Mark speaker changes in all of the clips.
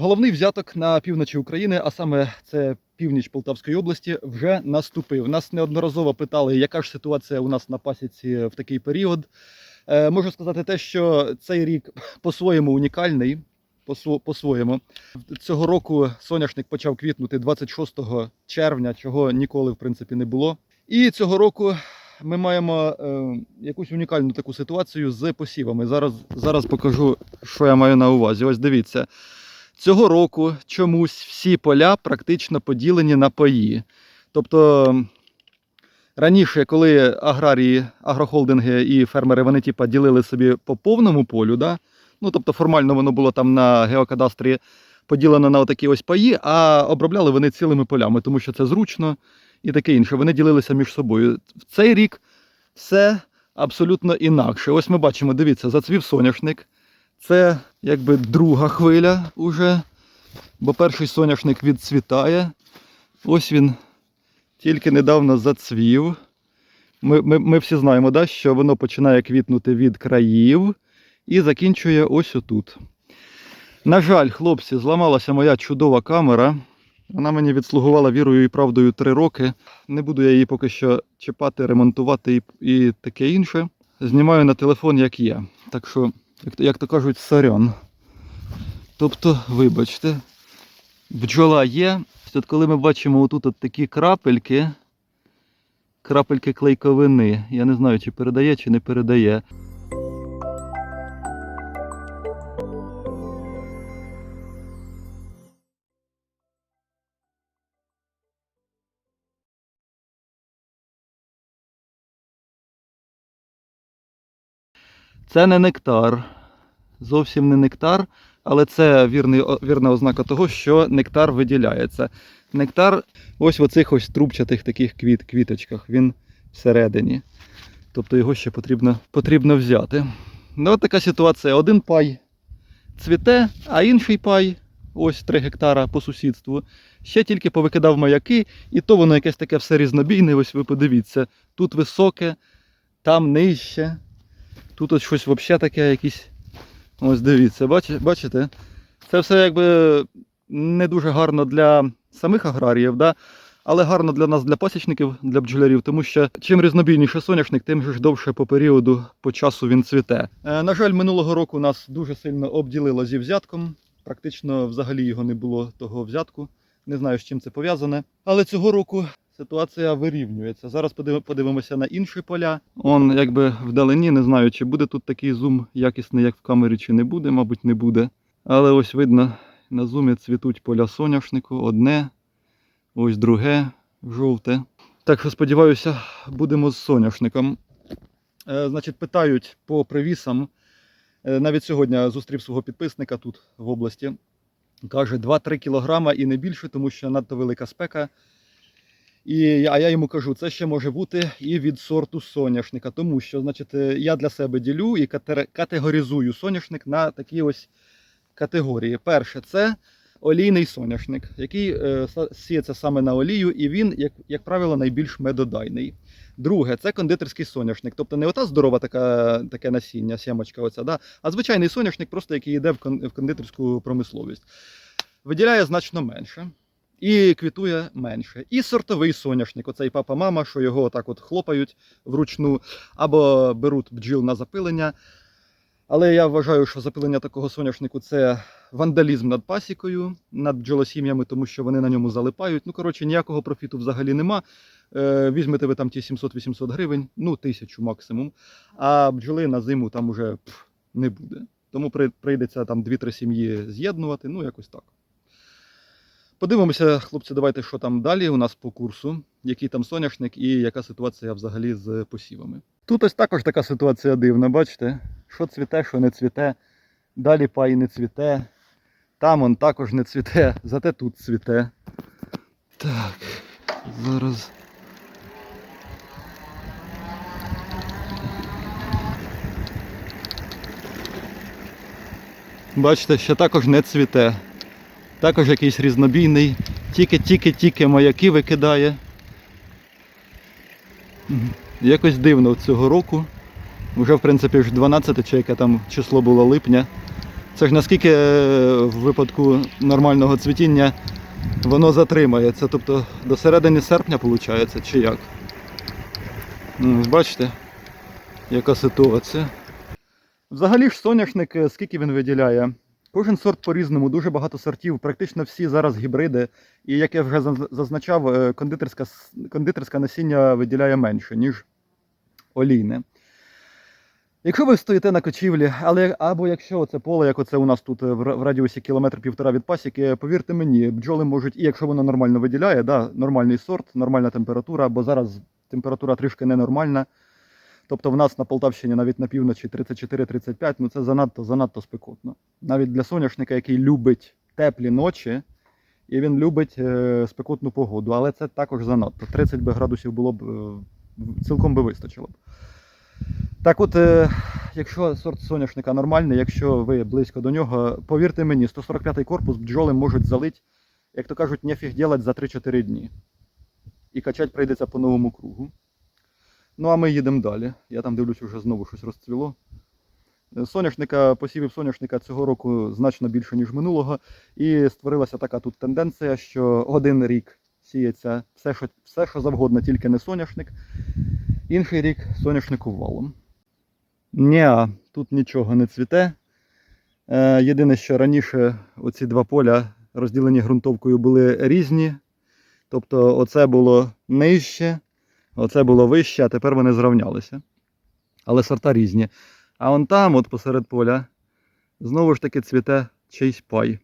Speaker 1: Головний взяток на півночі України, а саме це північ Полтавської області, вже наступив. Нас неодноразово питали, яка ж ситуація у нас на пасіці в такий період. Е, можу сказати те, що цей рік по-своєму унікальний. по-сво- По-своєму. Цього року соняшник почав квітнути 26 червня, чого ніколи в принципі не було. І цього року ми маємо е, якусь унікальну таку ситуацію з посівами. Зараз, зараз покажу, що я маю на увазі. Ось дивіться. Цього року чомусь всі поля практично поділені на паї. Тобто раніше, коли аграрії, агрохолдинги і фермери вони типа ділили собі по повному полю, да? ну тобто формально воно було там на геокадастрі поділено на отакі ось паї, а обробляли вони цілими полями, тому що це зручно і таке інше. Вони ділилися між собою. В цей рік все абсолютно інакше. Ось ми бачимо, дивіться, зацвів соняшник. Це якби друга хвиля уже, бо перший соняшник відцвітає. Ось він тільки недавно зацвів. Ми, ми, ми всі знаємо, да, що воно починає квітнути від країв і закінчує ось отут. На жаль, хлопці, зламалася моя чудова камера. Вона мені відслугувала вірою і правдою три роки. Не буду я її поки що чіпати, ремонтувати і, і таке інше. Знімаю на телефон, як є. Так що, як, то- як то кажуть, сорян. Тобто, вибачте, бджола є. От коли ми бачимо отут от такі крапельки, крапельки клейковини. Я не знаю, чи передає, чи не передає. Це не нектар. Зовсім не нектар, але це вірний, вірна ознака того, що нектар виділяється. Нектар ось в оцих ось трубчатих таких квіт, квіточках, він всередині. Тобто його ще потрібно, потрібно взяти. Ну, от така ситуація. Один пай цвіте, а інший пай, ось 3 гектара по сусідству, ще тільки повикидав маяки, і то воно якесь таке все різнобійне. Ось ви подивіться. Тут високе, там нижче. Тут ось щось взагалі таке якісь. Ось дивіться, бачите? Це все якби не дуже гарно для самих аграріїв, да? але гарно для нас, для пасічників, для бджолярів, тому що чим різнобійніше соняшник, тим ж довше по періоду, по часу він цвіте. Е, на жаль, минулого року нас дуже сильно обділило зі взятком. Практично взагалі його не було того взятку. Не знаю, з чим це пов'язане. Але цього року ситуація вирівнюється. Зараз подивимося на інші поля. Он якби вдалині, не знаю, чи буде тут такий зум якісний, як в камері, чи не буде, мабуть, не буде. Але ось видно, на зумі цвітуть поля соняшнику, одне, ось друге, жовте. Так що сподіваюся, будемо з соняшником. Е, значить, питають по привісам. Е, навіть сьогодні зустрів свого підписника тут в області. Каже, 2-3 кілограма і не більше, тому що надто велика спека. І, а я йому кажу, це ще може бути і від сорту соняшника, тому що значить, е, я для себе ділю і категоризую соняшник на такі ось категорії. Перше, це олійний соняшник, який е, сіється саме на олію, і він, як, як правило, найбільш медодайний. Друге, це кондитерський соняшник, тобто не ота здорова така, таке насіння, сімочка, оця, да? а звичайний соняшник, просто який йде в кондитерську промисловість. Виділяє значно менше і квітує менше. І сортовий соняшник, оцей папа-мама, що його отак от хлопають вручну, або беруть бджіл на запилення. Але я вважаю, що запилення такого соняшнику це вандалізм над пасікою, над бджолосім'ями, тому що вони на ньому залипають. Ну, коротше, ніякого профіту взагалі нема. Е, візьмете ви там ті 700-800 гривень, ну, тисячу максимум. А бджоли на зиму там уже пф, не буде. Тому при- прийдеться там 2-3 сім'ї з'єднувати, ну якось так. Подивимося, хлопці, давайте, що там далі у нас по курсу, який там соняшник і яка ситуація взагалі з посівами. Тут ось також така ситуація дивна, бачите? Що цвіте, що не цвіте. Далі пай не цвіте. Там он також не цвіте, зате тут цвіте. Так, зараз. Бачите, ще також не цвіте. Також якийсь різнобійний. Тільки-тільки-тільки маяки викидає. Якось дивно цього року. Вже, в принципі, ж 12 чи яке там число було липня. Це ж наскільки е, в випадку нормального цвітіння воно затримається. Тобто до середини серпня виходить, чи як? Ну, бачите, яка ситуація. Взагалі ж соняшник, е, скільки він виділяє? Кожен сорт по-різному, дуже багато сортів, практично всі зараз гібриди. І як я вже зазначав, е, кондитерська, кондитерське насіння виділяє менше, ніж олійне. Якщо ви стоїте на кочівлі, але або якщо це поле, як оце у нас тут е, в радіусі кілометр півтора від пасіки, повірте мені, бджоли можуть, і якщо воно нормально виділяє, да, нормальний сорт, нормальна температура, бо зараз температура трішки ненормальна. Тобто в нас на Полтавщині навіть на півночі 34-35, ну це занадто занадто спекотно. Навіть для соняшника, який любить теплі ночі, і він любить е, спекотну погоду, але це також занадто. 30 би градусів було б е, цілком би вистачило б. Так от, е, якщо сорт соняшника нормальний, якщо ви близько до нього, повірте мені, 145-й корпус бджоли можуть залить, як то кажуть, нефіг делать за 3-4 дні. І качать прийдеться по новому кругу. Ну а ми їдемо далі. Я там дивлюсь, вже знову щось розцвіло. Е, Соняшника, посівів соняшника цього року значно більше, ніж минулого. І створилася така тут тенденція, що один рік сіється все, що, все, що завгодно, тільки не соняшник. Інший рік соняшнику валом. Ні, тут нічого не цвіте. Е, єдине, що раніше оці два поля розділені ґрунтовкою були різні. Тобто оце було нижче, оце було вище, а тепер вони зрівнялися. Але сорта різні. А вон там, от посеред поля, знову ж таки цвіте чийсь пай.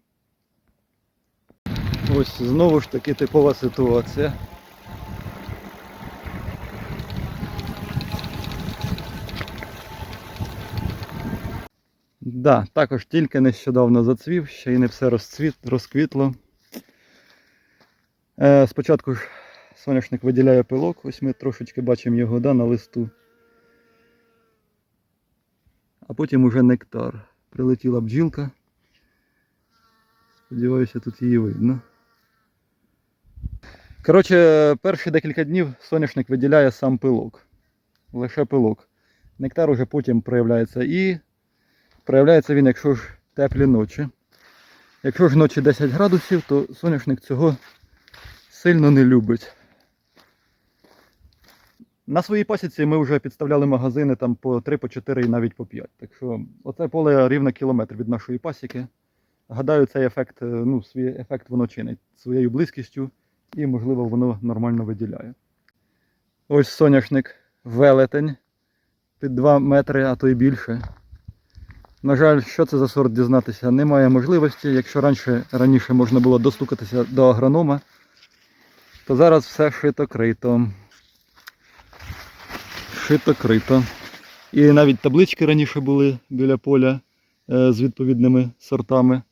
Speaker 1: Ось знову ж таки типова ситуація. Да, також тільки нещодавно зацвів, ще й не все розцвіт, розквітло. Е, спочатку ж соняшник виділяє пилок, ось ми трошечки бачимо його да, на листу. А потім уже нектар. Прилетіла бджілка. Сподіваюся, тут її видно. Коротше, перші декілька днів соняшник виділяє сам пилок. Лише пилок. Нектар уже потім проявляється і проявляється він, якщо ж теплі ночі. Якщо ж ночі 10 градусів, то соняшник цього сильно не любить. На своїй пасіці ми вже підставляли магазини там по 3, по 4 і навіть по 5. Так що оце поле рівно кілометр від нашої пасіки. Гадаю, цей ефект, е, ну, свій ефект воно чинить своєю близькістю і, можливо, воно нормально виділяє. Ось соняшник велетень під 2 метри, а то й більше. На жаль, що це за сорт дізнатися, немає можливості. Якщо раніше, раніше можна було достукатися до агронома, то зараз все шито-крито. Шито-крито. І навіть таблички раніше були біля поля е, з відповідними сортами.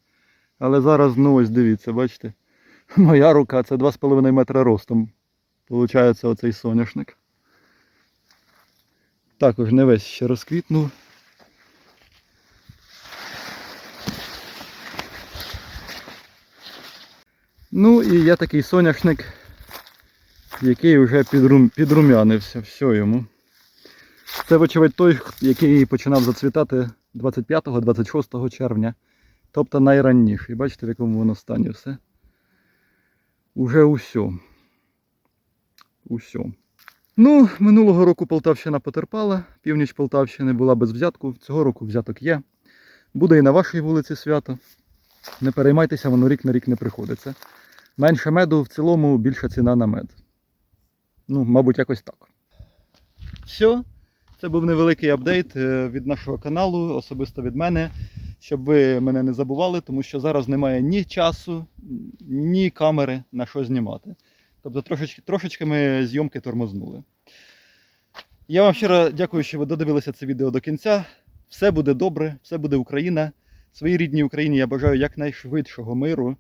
Speaker 1: Але зараз, ну ось дивіться, бачите, моя рука це 2,5 метра ростом. Получається оцей соняшник. Також не весь ще розквітнув. Ну і є такий соняшник, який вже підрум... підрумянився, все йому. Це, вочевидь, той, який починав зацвітати 25-26 червня. Тобто найранніший. Бачите, в якому воно стані все. Уже усьо. Усьо. Ну, минулого року Полтавщина потерпала, північ Полтавщини була без взятку. Цього року взяток є. Буде і на вашій вулиці свято. Не переймайтеся, воно рік на рік не приходиться. Менше меду в цілому більша ціна на мед. Ну, мабуть, якось так. Все. Це був невеликий апдейт е, від нашого каналу, особисто від мене, щоб ви мене не забували, тому що зараз немає ні часу, ні камери на що знімати. Тобто трошечки, трошечки ми зйомки тормознули. Я вам щиро дякую, що ви додивилися це відео до кінця. Все буде добре, все буде Україна. Своїй рідній Україні я бажаю якнайшвидшого миру,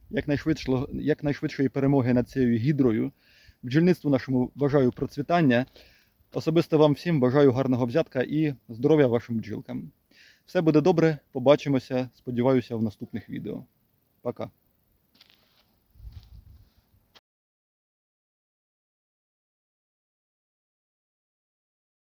Speaker 1: якнайшвидшої перемоги над цією гідрою. Бджільництву нашому бажаю процвітання. Особисто вам всім бажаю гарного взятка і здоров'я вашим бджілкам. Все буде добре, побачимося, сподіваюся, в наступних відео. Пока.